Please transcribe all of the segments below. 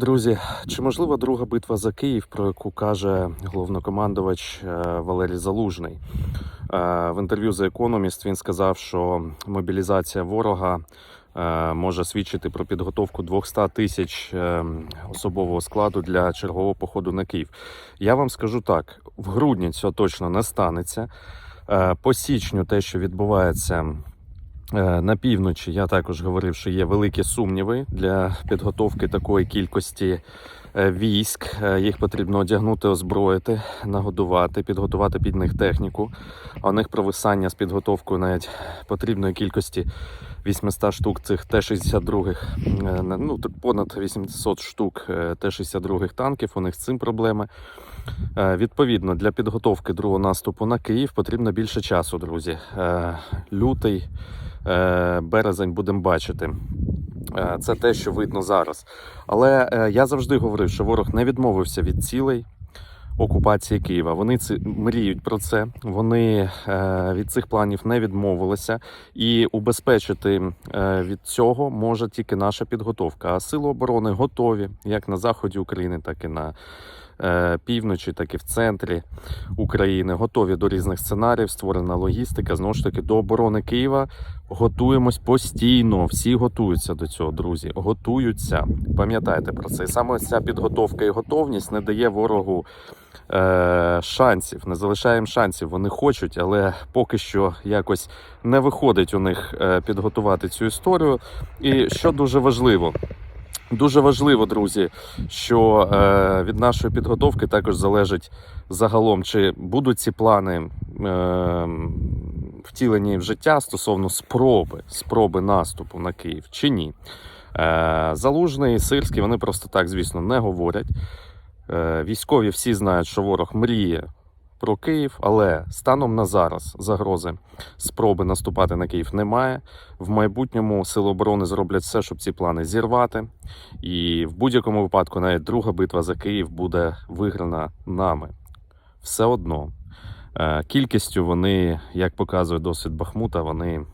Друзі, чи можлива друга битва за Київ, про яку каже головнокомандувач е, Валерій Залужний? Е, В інтерв'ю за Economist він сказав, що мобілізація ворога е, може свідчити про підготовку 200 тисяч особового складу для чергового походу на Київ. Я вам скажу так: в грудні цього точно не станеться. По січню те, що відбувається На півночі я також говорив, що є великі сумніви для підготовки такої кількості е, військ. Е, Їх потрібно одягнути, озброїти, нагодувати, підготувати під них техніку. А у них провисання з підготовкою навіть потрібної кількості 800 штук цих Т-62, е, ну понад 800 штук е, Т-62 танків. У них з цим проблеми. Е, Відповідно, для підготовки другого наступу на Київ потрібно більше часу, друзі. Е, Лютий, е, березень будемо бачити. Е, Це те, що видно зараз. Але е, я завжди говорив, що ворог не відмовився від цілей окупації Києва. Вони ці мріють про це. Вони е, від цих планів не відмовилися, і убезпечити е, від цього може тільки наша підготовка. А сили оборони готові як на заході України, так і на е, півночі, так і в центрі України. Готові до різних сценаріїв. Створена логістика. Знову ж таки, до оборони Києва готуємось постійно. Всі готуються до цього, друзі. Готуються. Пам'ятайте про це. І саме ця підготовка і готовність не дає ворогу е, шансів, не залишаємо шансів. Вони хочуть, але поки що якось не виходить у них е, підготувати цю історію. І що дуже важливо. Дуже важливо, друзі, що е, від нашої підготовки також залежить загалом, чи будуть ці плани е, втілені в життя стосовно спроби, спроби наступу на Київ, чи ні. Е, Залужний, Сирський, вони просто так, звісно, не говорять. Е, Військові всі знають, що ворог мріє про Київ, але станом на зараз загрози спроби наступати на Київ немає. В майбутньому сили оборони зроблять все, щоб ці плани зірвати. І в будь-якому випадку навіть друга битва за Київ буде виграна нами. Все одно. Е, Кількістю вони, як показує досвід Бахмута, вони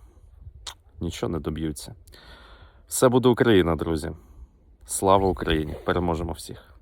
нічого не доб'ються. Все буде Україна, друзі. Слава Україні! Переможемо всіх!